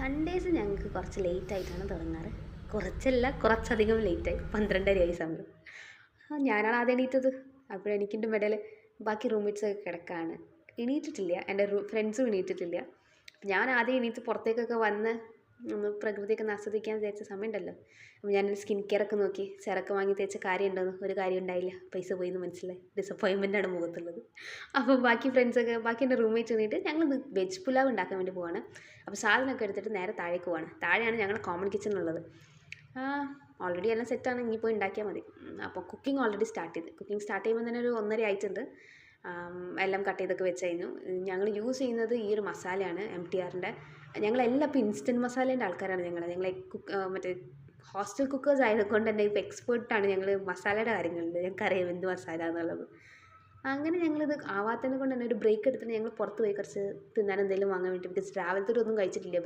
Sundays ഞങ്ങൾക്ക് കുറച്ച് late ആയിട്ടാണ് തുടങ്ങാറ്. കുറച്ചല്ല കുറച്ചധികം ലേറ്റായി പന്ത്രണ്ടരയായി സമയം. ഞാനാണ് ആദ്യം എണീറ്റത്. അപ്പോൾ എനിക്കിന്റെ ഇടയിൽ ബാക്കി റൂംമേറ്റ്സൊക്കെ കിടക്കാണ്. എണീറ്റിട്ടില്ല. എന്റെ ഫ്രണ്ട്സും എണീറ്റിട്ടില്ല. ഞാൻ ആദ്യം എണീറ്റ് പുറത്തേക്കൊക്കെ വന്ന് ഒന്ന് പ്രകൃതിയൊക്കെ ഒന്ന് ആസ്വദിക്കാൻ വിചാരിച്ച സമയമുണ്ടല്ലോ. അപ്പോൾ ഞാൻ സ്കിൻ കെയർ ഒക്കെ നോക്കി. ചിറക്ക് വാങ്ങി തേച്ച ഉണ്ടോ ഒരു കാര്യം ഉണ്ടായില്ല. പൈസ പോയി എന്ന് മനസ്സിലായി. ആണ് മുഖത്തുള്ളത്. അപ്പോൾ ബാക്കി ഫ്രണ്ട്സൊക്കെ ബാക്കി എന്റെ റൂംമേറ്റ് വന്നിട്ട് ഞങ്ങൾ വെജ് പുലാവ് ഉണ്ടാക്കാൻ വേണ്ടി പോവാണ്. അപ്പോൾ സാധനമൊക്കെ എടുത്തിട്ട് നേരെ താഴേക്ക് പോവാണ്. താഴെയാണ് ഞങ്ങളുടെ കോമൺ കിച്ചൺ ഉള്ളത്. ഓൾറെഡി എല്ലാം സെറ്റാണ് ഇനി പോയി ഉണ്ടാക്കിയാൽ മതി. അപ്പോൾ കുക്കിംഗ് ഓൾറെഡി സ്റ്റാർട്ട് ചെയ്ത്. കുക്കിംഗ് സ്റ്റാർട്ട് ചെയ്യുമ്പോൾ തന്നെ ഒരു ഒന്നര ആയിട്ടുണ്ട്. എല്ലാം കട്ട് ചെയ്തൊക്കെ വെച്ച് കഴിഞ്ഞു. ഞങ്ങൾ യൂസ് ചെയ്യുന്നത് ഈ ഒരു മസാലയാണ് എം ടി ആറിന്റെ ഞങ്ങളെല്ലാം ഇപ്പോൾ ഇൻസ്റ്റന്റ് മസാലേന്റെ ആൾക്കാരാണ് ഞങ്ങൾ ഞങ്ങൾ കുക്ക് മറ്റേ ഹോസ്റ്റൽ കുക്കേഴ്സ് ആയതുകൊണ്ട് തന്നെ ഇപ്പോൾ എക്സ്പേർട്ടാണ് ഞങ്ങൾ മസാലയുടെ കാര്യങ്ങളിൽ. ഞങ്ങൾക്കറിയാം എന്ത് മസാല എന്നുള്ളത്. അങ്ങനെ ഞങ്ങളിത് ആവാത്തതിനെ കൊണ്ട് തന്നെ ഒരു ബ്രേക്ക് എടുത്തിട്ട് ഞങ്ങൾ പുറത്ത് പോയി കുറച്ച് തിന്നാൻ എന്തെങ്കിലും വാങ്ങാൻ വേണ്ടി രാവിലത്തെ ഒന്നും കഴിച്ചിട്ടില്ല.